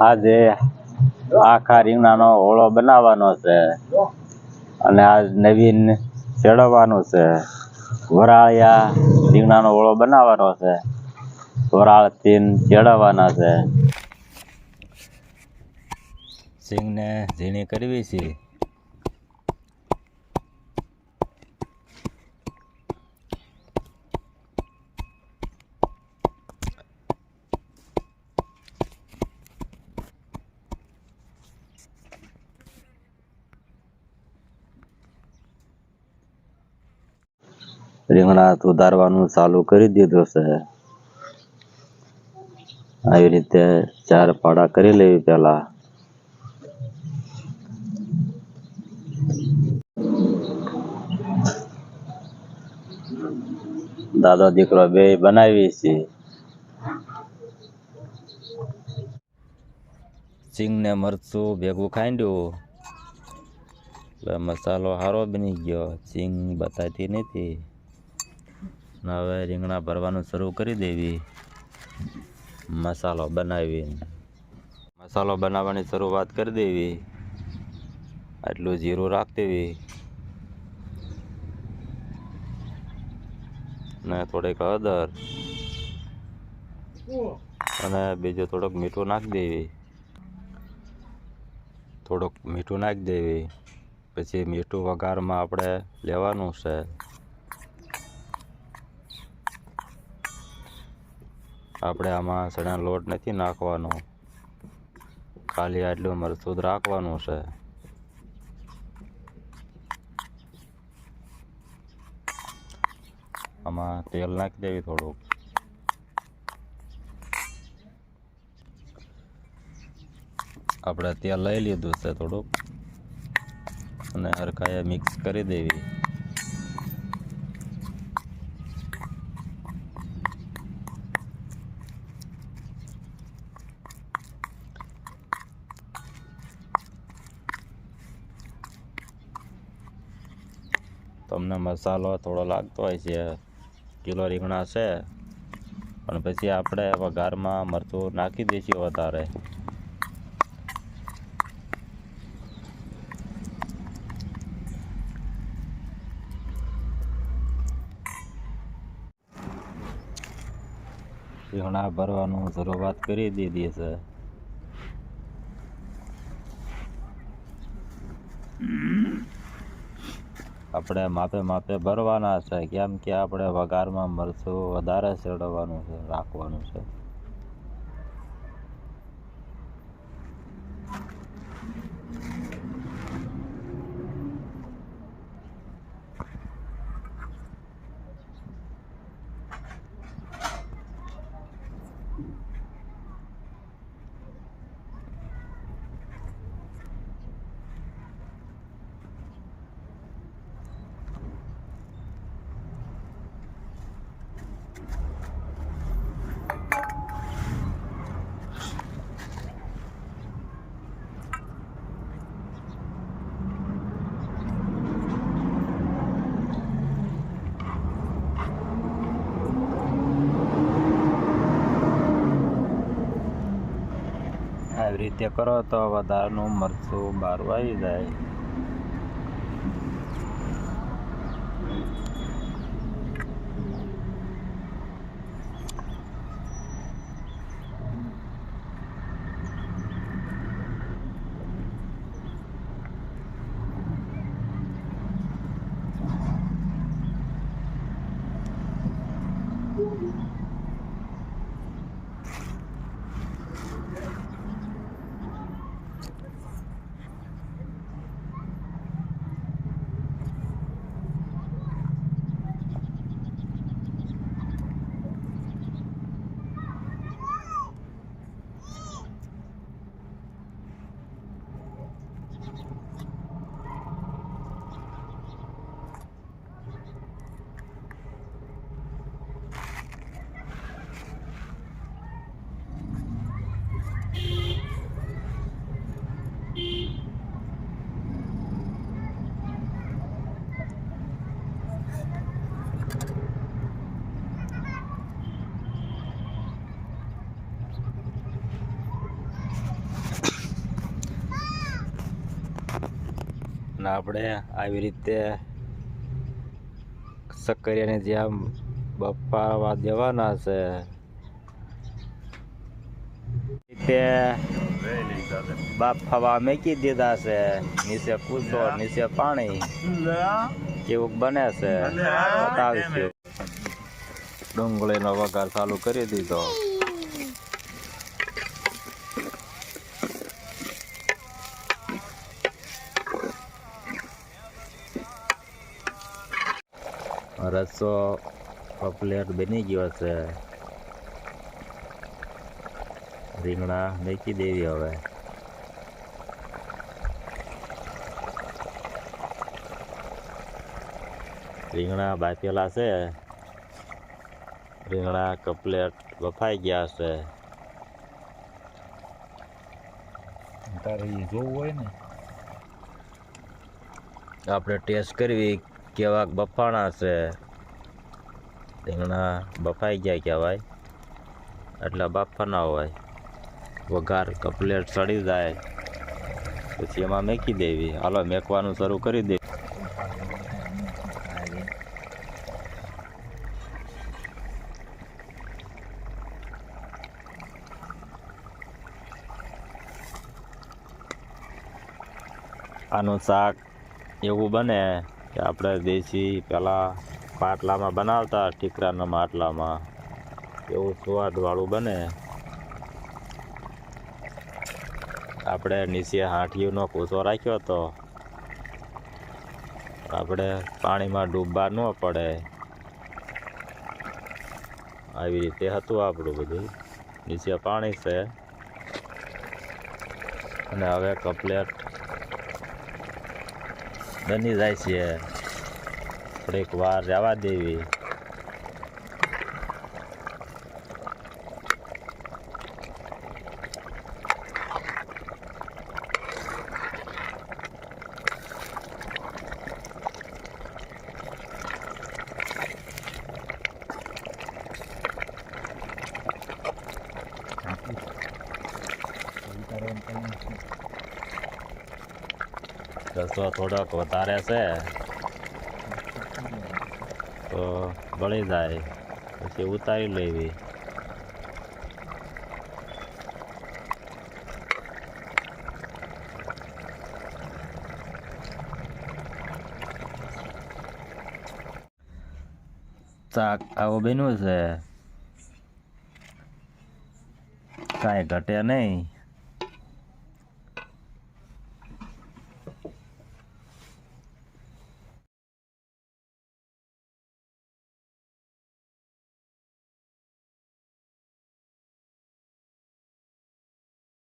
આજે આખા રીંગણાનો ઓળો બનાવવાનો છે અને આજ નવીન ચડવવાનું છે. વરાળિયા રીંગણાનો ઓળો બનાવવાનો છે. વરાળથી ચડવવાના છે. સિંગને ઝીણી કરવી છે. રીંગણા સુધારવાનું ચાલુ કરી દીધું છે. આવી રીતે ચાર પાડા કરી લેવી પેલા દાદા દીકરો બે બનાવી છે. સિંગ ને મરચું ભેગું ખાંડ્યું. મસાલો સારો બની ગયો. સિંગ બતાતી નથી. હવે રીંગણા ભરવાનું શરૂ કરી દેવી. મસાલો બનાવી. મસાલો બનાવવાની શરૂઆત કરી દેવી. આટલું જીરું રાખી દેવી. ને થોડીક હળદર. અને બીજું થોડુંક મીઠું નાખી દેવી. થોડુંક મીઠું નાખી દેવી. પછી મીઠું વઘારમાં આપણે લેવાનું છે. આપણે આમાં ચણા લોટ નથી નાખવાનો. ખાલી આટલું મરચું રાખવાનું છે. આમાં તેલ નાખી દેવી થોડુંક. આપણે તેલ લઈ લીધું છે થોડુંક. અને હરખાએ મિક્સ કરી દેવી. તમને મસાલો થોડો લાગતો હોય છે, કિલો રીંગણા છે. પણ પછી આપણે વઘારમાં મરચું નાખી દઈશું વધારે. રીંગણા ભરવાનું શરૂઆત કરી દીધી છે. આપણે માપે માપે ભરવાના છે. કેમ કે આપણે વઘારમાં મરચું વધારે ચડવાનું છે, રાખવાનું છે આવી રીતે કરો તો વધારાનું મરચું બહાર આવી જાય. અને આપણે આવી રીતે સક્કરિયાને જ્યાં બફાવા દેવાના છે. બાફાવા મેકી દીધા છે. નીચે કૂદો નીચે પાણી કેવું બને છે. બતાવીશું. ડુંગળીનો વઘાર ચાલુ કરી દીધો. રસો કપલેટ બની ગયો છે. રીંગણા મેકી દેવી હવે. રીંગણા બાફેલા છે. રીંગણા કપલેટ બફાઈ ગયા છે. તારે જોવું હોય ને. આપણે ટેસ્ટ કરવી કેવાક બફાણા છે. રીંગણા બફાઈ ગયા કહેવાય. એટલે બાફા ના હોય. વઘાર કપલેટ સડી જાય. પછી એમાં મેકી દેવી. હાલો, મેકવાનું શરૂ કરી દે. આનું શાક એવું બને કે આપણે દેશી, પહેલાં પાટલામાં બનાવતા, ટીકરાના માટલામાં. એવું સ્વાદવાળું બને. આપણે નીચે હાંઠીઓનો કૂસો રાખ્યો હતો. આપણે પાણીમાં ડૂબવા ન પડે. આવી રીતે હતું આપણું બધું. નીચે પાણી છે. અને હવે કપલેટ બની જાય છે. થોડીક વાર રહેવા દેવી. રસો થોડોક વધારે છે. તો બળી જાય. પછી ઉતારી લેવી. શાક આવું બન્યું છે. કાંઈ ઘટે નહીં.